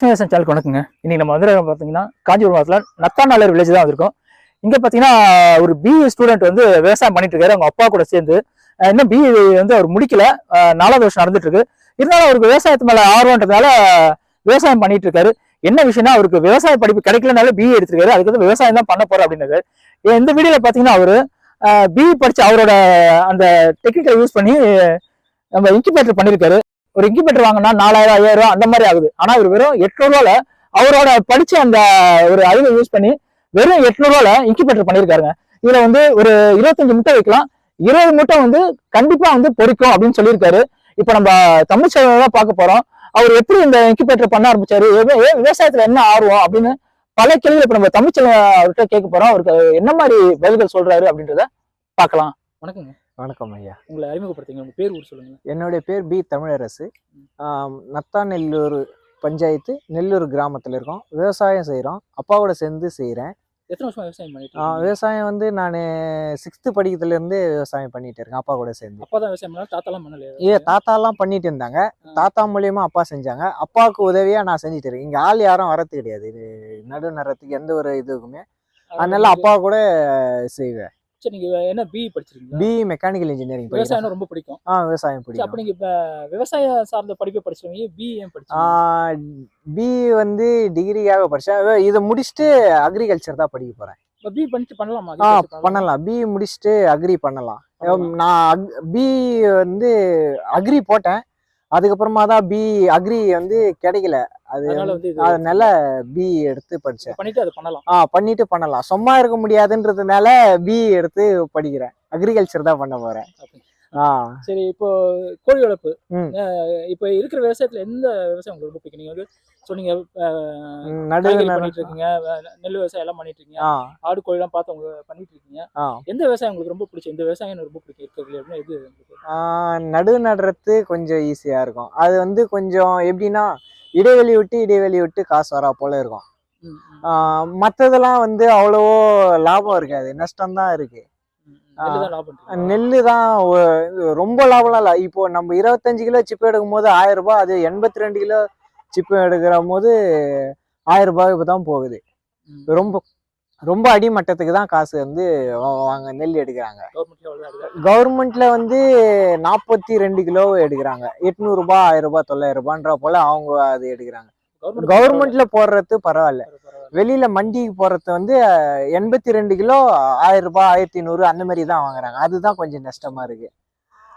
நேசன் சேனலுக்கு வணக்கங்க. இன்னைக்கு நம்ம வந்து பார்த்தீங்கன்னா காஞ்சிபுரம் மாவட்டத்தில் நத்தாநாளர் வில்லேஜ் தான் வந்திருக்கோம். இங்கே பார்த்தீங்கன்னா ஒரு பிஇ ஸ்டூடெண்ட் வந்து விவசாயம் பண்ணிட்டு இருக்காரு. அவங்க அப்பா கூட சேர்ந்து. இன்னும் பிஇ வந்து அவர் முடிக்கல. நாலாவது வருஷம் நடந்துட்டு இருக்கு. இருந்தாலும் அவருக்கு விவசாயத்து மேலே ஆர்வம்ன்றதுனால விவசாயம் பண்ணிட்டு இருக்காரு. என்ன விஷயம்னா அவருக்கு விவசாய படிப்பு கிடைக்கலனால பிஇ எடுத்திருக்காரு. அதுக்கு வந்து விவசாயம் தான் பண்ண போறோம் அப்படின்னாரு. இந்த வீடியோல பார்த்தீங்கன்னா அவர் பிஇ படிச்சு அவரோட அந்த டெக்னிக்கல் யூஸ் பண்ணி நம்ம இன்குபேட்டர் பண்ணியிருக்காரு ஒரு இன்குபேட்டர் வாங்கினா நாலாயிரம் ஐயாயிரம் ரூபா அந்த மாதிரி ஆகுது. ஆனா இவர் வெறும் எட்நூறுவால அவரோட படிச்ச அந்த ஒரு அறிவை யூஸ் பண்ணி வெறும் எட்நூறுவால இன்குபேட்டர் பண்ணியிருக்காருங்க இதுல வந்து ஒரு இருபத்தஞ்சு முட்டை வைக்கலாம். இருபது முட்டை வந்து கண்டிப்பா வந்து பொறிக்கும் அப்படின்னு சொல்லியிருக்காரு. இப்ப நம்ம தமிழ் தான் பார்க்க போறோம். அவர் எப்படி இந்த இன்குபேட்டர் பண்ண ஆரம்பிச்சாரு? விவசாயத்துல என்ன ஆர்வம் அப்படின்னு பல கேள்விகள் இப்ப நம்ம தமிழ் அவர்கிட்ட கேட்க போறோம். அவருக்கு என்ன மாதிரி பதில்கள் சொல்றாரு அப்படின்றத பார்க்கலாம். வணக்கங்க. வணக்கம் ஐயா. உங்களை அறிமுகப்படுத்துங்க உங்க பேர் ஊர் சொல்லுங்க. என்னுடைய பேர் பி தமிழரசு. நத்தாநெல்லூர் பஞ்சாயத்து நெல்லூர் கிராமத்தில் இருக்கோம். விவசாயம் செய்கிறோம் அப்பாவோட சேர்ந்து செய்கிறேன் எத்தனை வருஷமா விவசாயம் பண்ணிட்டு? விவசாயம் வந்து நான் சிக்ஸ்த்து படிக்கிறதுலேருந்து விவசாயம் பண்ணிட்டு இருக்கேன். அப்பா கூட சேர்ந்து. அப்பா தான் விவசாயம் தாத்தாலாம் பண்ணலையா? ஏ தாத்தாலாம் பண்ணிட்டு இருந்தாங்க. தாத்தா மூலியமா அப்பா செஞ்சாங்க. அப்பாவுக்கு உதவியா நான் செஞ்சுட்டு இருக்கேன். இங்க ஆள் யாரும் வரது கிடையாது. இது நடு நடுறதுக்கு எந்த ஒரு இதுக்குமே. அதனால அப்பா கூட செய்வேன். சரி நீங்க என்ன பிஇ படிச்சிருக்கீங்க பிஇ மெக்கானிக்கல் இன்ஜினியரிங் விவசாயம் ரொம்ப பிடிக்கும். ஆ விவசாயம் சரி, அப்ப பிடிக்கும். நீங்க இப்ப விவசாய சார்ந்த படிப்பை படிச்சவங்க பிஇ ஏன் படிச்சீங்க பிஇ வந்து டிகிரிக்காக படித்தேன் இதை முடிச்சுட்டு அக்ரிகல்ச்சர் தான் படிக்க இப்ப பிஇ பண்ணிட்டு பண்ணலாமா? ஆ பண்ணலாமா? பிஇ முடிச்சுட்டு அக்ரி பண்ணலாம். நான் பிஇ வந்து அக்ரி போட்டேன். அதுக்கப்புறமா தான் பிஇ அக்ரி வந்து கிடைக்கல. அது அதனால பிஇ எடுத்து படித்தேன் பண்ணிட்டு அதை பண்ணலாம். ஆ பண்ணிட்டு பண்ணலாம். சும்மா இருக்க முடியாதுன்றதுனால பிஇ எடுத்து படிக்கிறேன். அக்ரிகல்ச்சர் தான் பண்ண போறேன். சரி இப்போ கோழி வளர்ப்பு. இப்ப இருக்கிற விவசாயத்துல எந்த விவசாயம் உங்களுக்கு ரொம்ப பிடிக்கும்? நீங்க வந்து சொன்னீங்க பண்ணிட்டு இருக்கீங்க நெல் விவசாயம் எல்லாம் பண்ணிட்டு இருக்கீங்க ஆடு கோழி எல்லாம் பார்த்து உங்க பண்ணிட்டு இருக்கீங்க எந்த விவசாயம் உங்களுக்கு ரொம்ப பிடிச்ச? இந்த விவசாயம் எனக்கு ரொம்ப பிடிக்கும்? இருக்கிறதுல அப்படின்னா எது உங்களுக்கு? ஆ, நடு நடுறது கொஞ்சம் ஈஸியா இருக்கும். அது வந்து கொஞ்சம் எப்படின்னா இடைவெளி விட்டு இடைவெளி விட்டு காசு வரா போல இருக்கும். ம், ம், ஆ, மத்ததெல்லாம் வந்து அவ்வளவோ லாபம் இருக்காது. நஷ்டம் தான் இருக்கு. நெல்லு தான் ரொம்ப லாபம்லாம் இல்லை. இப்போ நம்ம இருபத்தஞ்சு கிலோ சிப்பு எடுக்கும் போது ஆயிரம் ரூபாய் அது எண்பத்தி ரெண்டு கிலோ சிப்பு எடுக்கிற போது ஆயிரம் ரூபாய் இப்போ தான் போகுது. ரொம்ப ரொம்ப அடிமட்டத்துக்கு தான் காசு வந்து வாங்க நெல் எடுக்கிறாங்க. கவர்மெண்ட்ல வந்து நாற்பத்தி ரெண்டு கிலோ எடுக்கிறாங்க. எட்நூறு ரூபாய் ஆயிரம் ரூபாய் தொள்ளாயிரம் ரூபான்ற போல அவங்க அது எடுக்கிறாங்க. கவர்மெண்ட் கவர்மெண்ட்ல போடுறது பரவாயில்ல. வெளியில மண்டிக்கு போறது வந்து எண்பத்தி ரெண்டு கிலோ ஆயிரம் ரூபாய் ஆயிரத்தி நூறு அந்த மாதிரி தான் வாங்குறாங்க. அதுதான் கொஞ்சம் நஷ்டமா இருக்கு.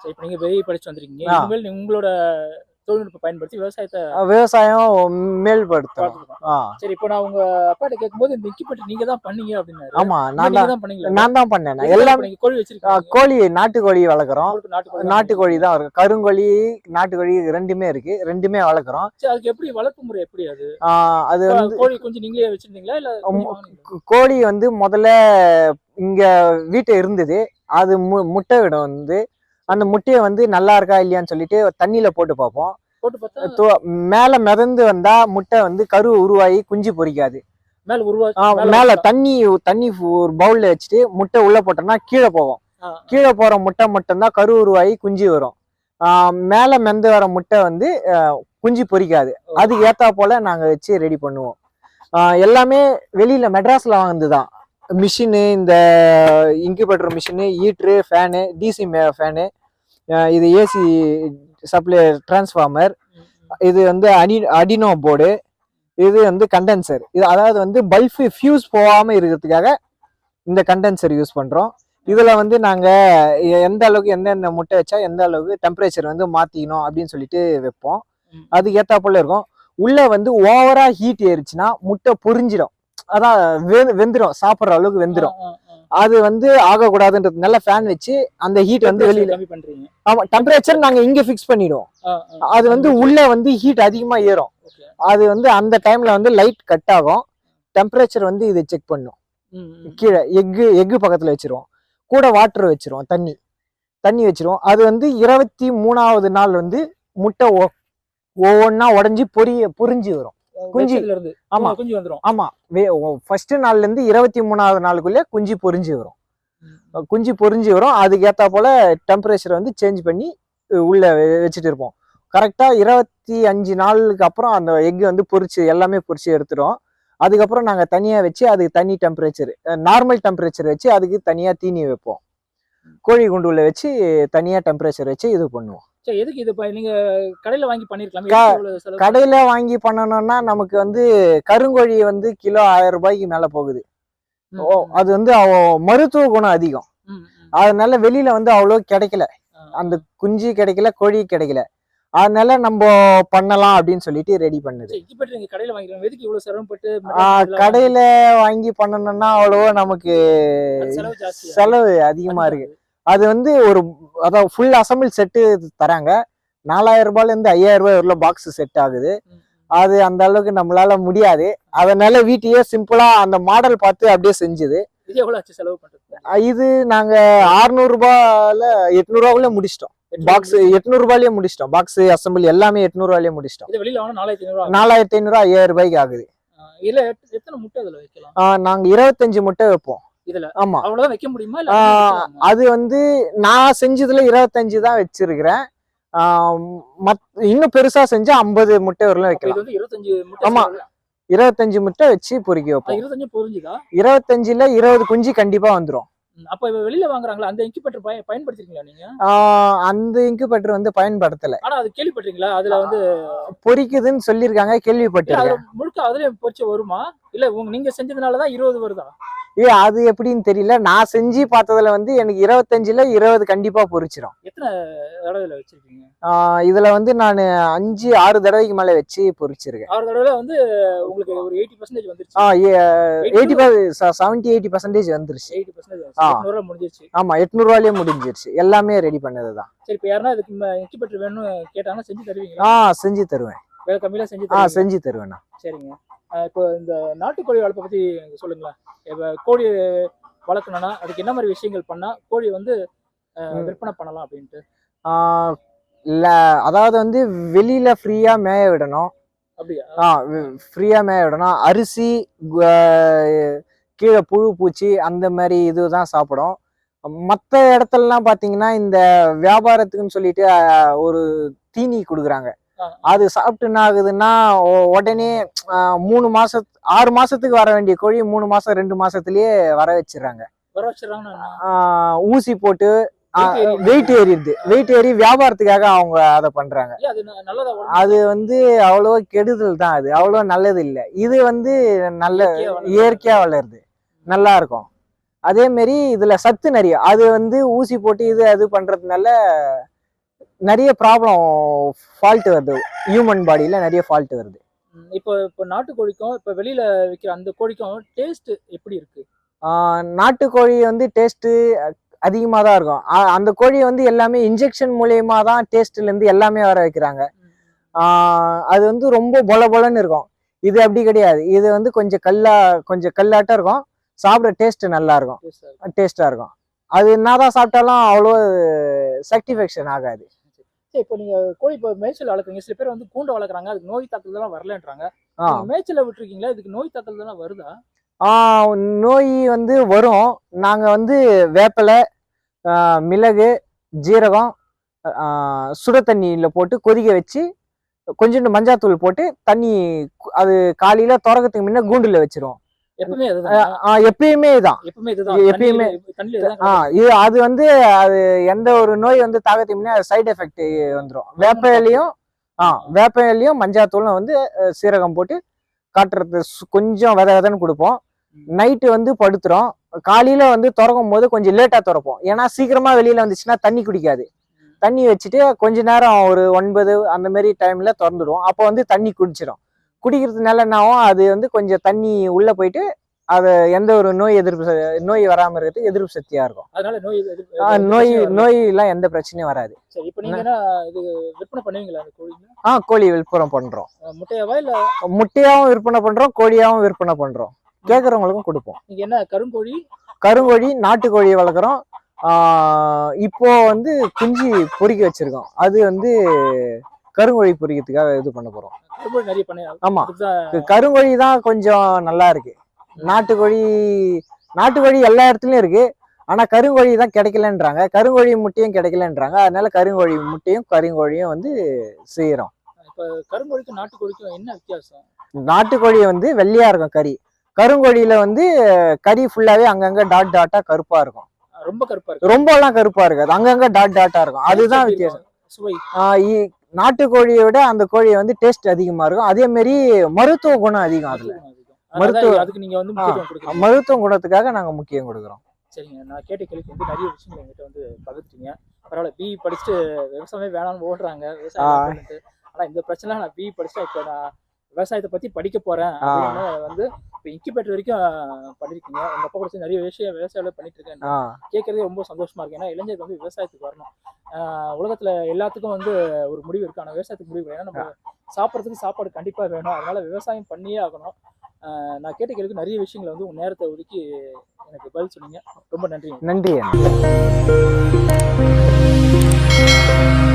இப்ப நீங்க வெளியே படிச்சு வந்திருக்கீங்க. உங்களோட தொழில்நுட்ப பயன்படுத்தி விவசாயத்தை விவசாயம் ஆ. சரி இப்போ நான் உங்க அப்பாட்ட கேட்கும்போது இந்த இன்குபேட்டர் நீங்க தான் பண்ணீங்க அப்படின்னாரு. ஆமா நான் தான் பண்ணீங்களா? நான் தான் பண்ணேன். எல்லாம் கோழி வச்சிருக்கீங்க? கோழி நாட்டுக்கோழி வளர்க்குறோம். நாட்டுக்கோழி தான் இருக்கு கருங்கோழி நாட்டுக்கோழி ரெண்டுமே இருக்கு. ரெண்டுமே வளர்க்குறோம். அதுக்கு எப்படி வளர்ப்பு முறை எப்படி அது? அது வந்து கோழி கொஞ்சம் நீங்களே வச்சிருந்தீங்களா இல்ல? கோழி வந்து முதல்ல இங்க வீட்டு இருந்தது. அது மு- முட்டை விடும் வந்து அந்த முட்டையை வந்து நல்லா இருக்கா இல்லையான்னு சொல்லிட்டு தண்ணியில போட்டு பார்ப்போம். மேல மிதந்து வந்தா முட்டை வந்து கரு உருவாகி குஞ்சு பொரிக்காது மேல தண்ணி தண்ணி ஒரு பவுல்ல வச்சுட்டு முட்டை உள்ள போட்டோம்னா கீழே போகும். ஆ, கீழே போற முட்டை மட்டும்தான் கரு உருவாகி குஞ்சு வரும். மேல மெந்து வர முட்டை வந்து குஞ்சு பொரிக்காது அதுக்கு ஏத்தா போல நாங்க வச்சு ரெடி பண்ணுவோம். எல்லாமே வெளியில மெட்ராஸ்ல வாங்குனதுதான். மிஷினு இந்த incubator machine heater fan DC fan இது ஏசி சப்ளை டிரான்ஸ்ஃபார்மர். இது வந்து அடி அடினோ போர்டு இது வந்து கண்டென்சர் இது அதாவது வந்து பல்ப் ஃபியூஸ் போகாம இருக்கிறதுக்காக இந்த கண்டென்சர் யூஸ் பண்றோம். இதுல வந்து நாங்க எ- எந்த அளவுக்கு எந்தெந்த முட்டை வச்சா எந்த அளவுக்கு டெம்பரேச்சர் வந்து மாத்திக்கணும் அப்படின்னு சொல்லிட்டு வைப்போம். அதுக்கு ஏத்தாப்புல இருக்கும். உள்ள வந்து ஓவரா ஹீட் ஏறிச்சுன்னா முட்டை பொரிஞ்சிடும். அதான் வெ- வெந்துடும் சாப்பிடுற அளவுக்கு வெந்துடும். அது வந்து ஆகக்கூடாதுன்றதுனால ஃபேன் வச்சு அந்த ஹீட் வந்து வெளியில ஆமா டெம்பரேச்சர் நாங்க இங்க ஃபிக்ஸ் பண்ணிடுவோம். அது வந்து உள்ள வந்து ஹீட் அதிகமா ஏறும். அது வந்து அந்த டைம்ல வந்து லைட் கட் ஆகும். டெம்பரேச்சர் வந்து இதை செக் பண்ணும். கீழே எக்கு எக்கு பக்கத்துல வச்சிருவோம். கூட வாட்டர் வச்சிருவோம் தண்ணி. தண்ணி வச்சிருவோம். அது வந்து இருபத்தி மூணாவது நாள் வந்து முட்டை ஒவ்வொன்றா உடஞ்சி பொரிய புரிஞ்சு வரும். குஞ்சு. இருந்து. ஆமா. குஞ்சு வந்துரும். ஆமா. ஃபர்ஸ்ட் நாள்ல இருந்து இருபத்தி மூணாவது நாளுக்குள்ள குஞ்சு பொரிஞ்சு வரும். குஞ்சு பொரிஞ்சு வரும். அதுக்கு ஏத்தா போல டெம்பரேச்சர் வந்து சேஞ்ச் பண்ணி உள்ள வச்சுட்டு இருப்போம். கரெக்டா இருபத்தி அஞ்சு நாளுக்கு அப்புறம் அந்த எக் வந்து பொரிச்சு எல்லாமே பொரிச்சு எடுத்துரும். அதுக்கப்புறம் நாங்க தனியா வச்சு அதுக்கு தனி டெம்பரேச்சர் நார்மல் டெம்பரேச்சர் வச்சு அதுக்கு தனியா தீனி வைப்போம். கோழி குண்டுல வச்சு தனியா டெம்பரேச்சர் வச்சு இது பண்ணுவோம். சரி எதுக்கு இது நீங்க கடையில வாங்கி பண்ணிருக்கலாம்? கடையில வாங்கி பண்ணணும்னா நமக்கு வந்து கருங்கோழி வந்து கிலோ ஆயிரம் ரூபாய்க்கு மேல போகுது. அது வந்து மருத்துவ குணம் அதிகம். அதனால வெளியில வந்து அவ்வளோ கிடைக்கல. அந்த குஞ்சு கிடைக்கல கோழி கிடைக்கல. அதனால நம்ம பண்ணலாம் அப்படின்னு சொல்லிட்டு ரெடி பண்ணுது. கடையில வாங்கி பண்ணணும்னா அவ்வளவோ நமக்கு செலவு அதிகமா இருக்கு. அது வந்து ஒரு அதாவது ஃபுல் அசம்பிள் செட்டு தராங்க. நாலாயிரம் ரூபாயில இருந்து ஐயாயிரம் ரூபாய் வரல பாக்ஸ் செட் ஆகுது. அது அந்த அளவுக்கு நம்மளால முடியாது. அதனால வீட்டையே சிம்பிளா அந்த மாடல் பார்த்து அப்படியே செஞ்சுது. செலவு பண்றது இது நாங்க 600 ரூபாயில எட்நூறு ரூபாயில முடிச்சிட்டோம். பாக்ஸ் எட்நூறு ரூபாயிலேயே முடிச்சிட்டோம். பாக்ஸ் அசம்பிள் எல்லாமே எட்நூறு ரூபாயிலேயே முடிச்சிட்டோம் நாலாயிரத்தி ஐநூறு ஐயாயிரம் ரூபாய்க்கு ஆகுது. எத்த- எத்தனை முட்டை நாங்க இருபத்தஞ்சு முட்டை வைப்போம். இதுல ஆமா. அவ்வளவுதான் வைக்க முடியுமா? அது வந்து நான் செஞ்சதுல இருபத்தஞ்சு தான் வச்சிருக்கிறேன். மத் இன்னும் பெருசா செஞ்சா ஐம்பது முட்டை வரலாம் வைக்கலாம். இருபத்தஞ்சு முட்டை ஆமா. இருபத்தஞ்சு முட்டை வச்சு பொறிக்க வைப்போம். இருபத்தஞ்சு பொரிஞ்சுதா இருபத்தஞ்சுல இருபது குஞ்சு கண்டிப்பா வந்துரும். அப்ப இவ வெளியில வாங்குறாங்களா? அந்த இன்குபேட்டர் பய பயன்படுத்திருக்கீங்களா நீங்க? அந்த இன்குபேட்டர் வந்து பயன்படுத்தல. ஆனா அது கேள்விப்பட்டீங்களா அதுல வந்து பொரிக்குதுன்னு சொல்லியிருக்காங்க கேள்விப்பட்டிருக்கேன். அதுல முழுக்க அதுலயே பொரிச்சு வருமா? இல்ல நீங்க செஞ்சதுனாலதான் இருபது வருதா? ஏ அது எப்படின்னு தெரியல. நான் செஞ்சு பார்த்ததுல வந்து எனக்கு இருபத்தஞ்சுல இருபது கண்டிப்பா பொரிச்சிரும் எத்தனை வச்சிருக்கீங்க? இதுல வந்து நான் அஞ்சு ஆறு தடவைக்கு மேல வச்சு பொரிச்சிருக்கேன் ஆறு தடவை வந்து உங்களுக்கு ஒரு எயிட்டி பர்சன்டேஜ் வந்துருச்சு. ஆ எயிட்டி செவன்டி எயிட்டி பர்சன்டேஜ் வந்துருச்சு. எயிட்டி பர்சன்டேஜ் ஆ. நூறுரூவா முடிஞ்சிருச்சு. ஆமா எட்நூறுவாலேயே முடிஞ்சிருச்சு. எல்லாமே ரெடி பண்ணதுதான். சரி இப்ப யாருன்னா இதுக்கு இன்குபேட்டர் வேணும்னு கேட்டாங்கன்னா செஞ்சு தருவீங்களா? ஆ செஞ்சு தருவேன். வேற கம்மியில செஞ்சு ஆ தருவீங்க செஞ்சு தருவேண்ணா சரிங்க. இப்போ இந்த நாட்டுக்கோழி வளர்ப்பை பத்தி சொல்லுங்களேன். இப்ப கோழி வளர்க்கணும்னா அதுக்கு என்ன மாதிரி விஷயங்கள் பண்ணா கோழி வந்து. விற்பனை பண்ணலாம் அப்படின்ட்டு? இல்ல அதாவது வந்து வெளியில ஃப்ரீயா மேய விடணும். அப்படியா? ஆ ஃப்ரீயா மேய விடணும். அரிசி கீழே புழு பூச்சி அந்த மாதிரி இதுதான் சாப்பிடும். மற்ற இடத்துலலாம் பார்த்தீங்கன்னா இந்த வியாபாரத்துக்குன்னு சொல்லிட்டு ஒரு தீனி கொடுக்குறாங்க. அது சாப்பிட்டு என்ன ஆகுதுன்னா உடனே மூணு மாசம் ஆறு மாசத்துக்கு வர வேண்டிய கோழி மூணு மாசம் ரெண்டு மாசத்துலயே வர வச்சிடுறாங்க ஊசி போட்டு. வெயிட் ஏறிடுது. வெயிட் ஏறி வியாபாரத்துக்காக அவங்க அதை பண்றாங்க. அது வந்து அவ்வளோ கெடுதல் தான் அது. அவ்வளோ நல்லது இல்லை இது வந்து நல்ல இயற்கையா வளருது. இயற்கையா வளருது. நல்லா இருக்கும். அதே மாதிரி இதுல சத்து நிறைய. அது வந்து ஊசி போட்டு இது அது பண்றதுனால நிறைய ப்ராப்ளம் ஃபால்ட் வருது. ஹியூமன் பாடியில நிறைய ஃபால்ட் வருது. இப்போ இப்போ நாட்டுக்கோழிக்கும் இப்போ வெளியில விற்கிற அந்த கோழிக்கும் டேஸ்ட் எப்படி இருக்கு? நாட்டுக்கோழி வந்து டேஸ்ட்டு அதிகமாக தான் இருக்கும் அந்த கோழி வந்து எல்லாமே இன்ஜெக்ஷன் மூலியமா தான் டேஸ்ட்ல இருந்து எல்லாமே வர வைக்கிறாங்க. அது வந்து ரொம்ப பொல பொலன்னு இருக்கும். இது அப்படி கிடையாது. இது வந்து கொஞ்சம் கல்லா கொஞ்சம் கல்லாட்டம் இருக்கும். சாப்பிட டேஸ்ட் நல்லா இருக்கும். Taste ஆ இருக்கு. டேஸ்டா இருக்கும். அது என்னதான் சாப்பிட்டாலும் அவ்வளோ சாட்டிஸ்ஃபேக்ஷன் ஆகாது. சரி இப்போ நீங்க கோழி இப்போ மேய்ச்சல் வளர்க்குறீங்க. சில பேர் வந்து கூண்டை வளர்க்குறாங்க. அதுக்கு நோய் தாக்கல் எல்லாம் வரலன்றாங்க மேய்ச்சல விட்டுருக்கீங்களா? இதுக்கு நோய் தாக்கல் எல்லாம் வருதா நோய் வந்து வரும். நாங்க வந்து வேப்பிலை மிளகு ஜீரகம் சுட தண்ணியில போட்டு கொதிக்க வச்சு கொஞ்சோண்டு மஞ்சாத்தூள் போட்டு தண்ணி அது காலையில திறக்கறதுக்கு முன்ன கூண்டுல வச்சிருவோம். எப்பயுமே இதுதான். எப்பயுமே- இது அது வந்து அது எந்த ஒரு நோய் வந்து தாக்கத்துக்கு முன்னே சைடு எஃபெக்ட் வந்துடும் வேப்பையிலையும் ஆ வேப்பையிலையும் மஞ்சாத்தூளும் வந்து சீரகம் போட்டு காட்டுறது கொஞ்சம் வித விதன்னு கொடுப்போம். நைட்டு வந்து படுத்துரும் காலையில வந்து திறக்கும் போது கொஞ்சம் லேட்டா திறப்போம். ஏன்னா சீக்கிரமா வெளியில வந்துச்சுன்னா தண்ணி குடிக்காது. தண்ணி வச்சுட்டு கொஞ்ச நேரம் ஒரு ஒன்பது அந்த மாதிரி டைம்ல திறந்துடுவோம் அப்போ வந்து தண்ணி குடிச்சிடும் குடிக்கிறதுனால என்ன ஆகும் அது வந்து கொஞ்சம் தண்ணி உள்ள போயிட்டு அது எந்த ஒரு நோய் எதிர்ப்பு நோய் வராம இருக்கிறதுக்கு எதிர்ப்பு சக்தியா இருக்கும். அதனால நோய் நோய் பிரச்சனையும் வராது. நோய் எல்லாம் எந்த பிரச்சனையும் வராது. சரி இப்போ நீங்க என்ன இது விற்பனை பண்ணுவீங்களா கோழிங்க ஆ கோழி விற்பனை பண்றோம். அஹ் முட்டையாவா இல்ல? முட்டையாவும் விற்பனை பண்றோம் கோழியாவும் விற்பனை பண்றோம். கேட்கறவங்களுக்கும் கொடுப்போம். நீங்க என்ன கருங்கோழி? கருங்கோழி நாட்டுக்கோழி வளர்க்குறோம். இப்போ வந்து குஞ்சு பொறிக்க வச்சிருக்கோம். அது வந்து கருங்கோழி பொரிக்கிறதுக்காக இது பண்ண போறோம். ஆமா. கருங்கோழி தான் கொஞ்சம் நல்லா இருக்கு. நாட்டுக்கோழி நாட்டுக்கோழி எல்லா இடத்துலயும் இருக்கு. ஆனா கருங்கோழி தான் கிடைக்கலன்றாங்க. கருங்கோழி முட்டையும் கிடைக்கலன்றாங்க. அதனால கருங்கோழி முட்டையும் கருங்கோழியும் வந்து செய்யறோம். கருங்கோழிக்கும் நாட்டுக்கோழிக்கும் என்ன வித்தியாசம்? நாட்டுக்கோழி வந்து வெள்ளையா இருக்கும் கறி. கருங்கோழியில வந்து கறி ஃபுல்லாவே அங்கங்க டாட் டாட்டா கருப்பா இருக்கும். ரொம்ப கருப்பா இருக்கு. ரொம்ப எல்லாம் கருப்பா இருக்காது. அங்கங்க டாட் டாட்டா இருக்கும். அதுதான் வித்தியாசம். இருக்கும்? சுவை. நாட்டுக்கோழியை விட அந்த கோழி வந்து டேஸ்ட் அதிகமா இருக்கும். அதே மாதிரி மருத்துவ குணம் அதிகம் அதுல. மருத்துவ- அதுக்கு நீங்க வந்து மருத்துவ குணத்துக்காக நாங்க முக்கியம் கொடுக்குறோம். சரிங்க. நான் கேட்ட கேள்விக்கு வந்து நிறைய விஷயங்கள் என்கிட்ட வந்து பகிர்ந்துட்டீங்க. பரவாயில்ல பிஇ படிச்சுட்டு விவசாயமே வேணாம்னு ஓடுறாங்க. விவசாயம். ஆனா இந்த பிரச்சனை நான் பிஇ படிச்சுட்டு இப்போ நான் விவசாயத்தை பத்தி படிக்க போறேன் வந்து இப்போ இன்குபேட்டர் வரைக்கும் பண்ணிருக்கீங்க. உங்க அப்பா கூட நிறைய விஷயம் விவசாயம் பண்ணிட்டு இருக்கேன். கேட்கறதே ரொம்ப சந்தோஷமா இருக்கு. ஏன்னா இளைஞர்கள் வந்து விவசாயத்துக்கு வரணும். உலகத்துல எல்லாத்துக்கும் வந்து ஒரு முடிவு இருக்கு. ஆனா விவசாயத்துக்கு முடிவு. ஏன்னா நம்ம சாப்பிட்றதுக்கு சாப்பாடு கண்டிப்பா வேணும். அதனால விவசாயம் பண்ணியே ஆகணும். நான் கேட்ட கேள்விக்கு நிறைய விஷயங்களை வந்து உங்க நேரத்தை ஒதுக்கி எனக்கு பதில் சொன்னீங்க. ரொம்ப நன்றிங்க. நன்றி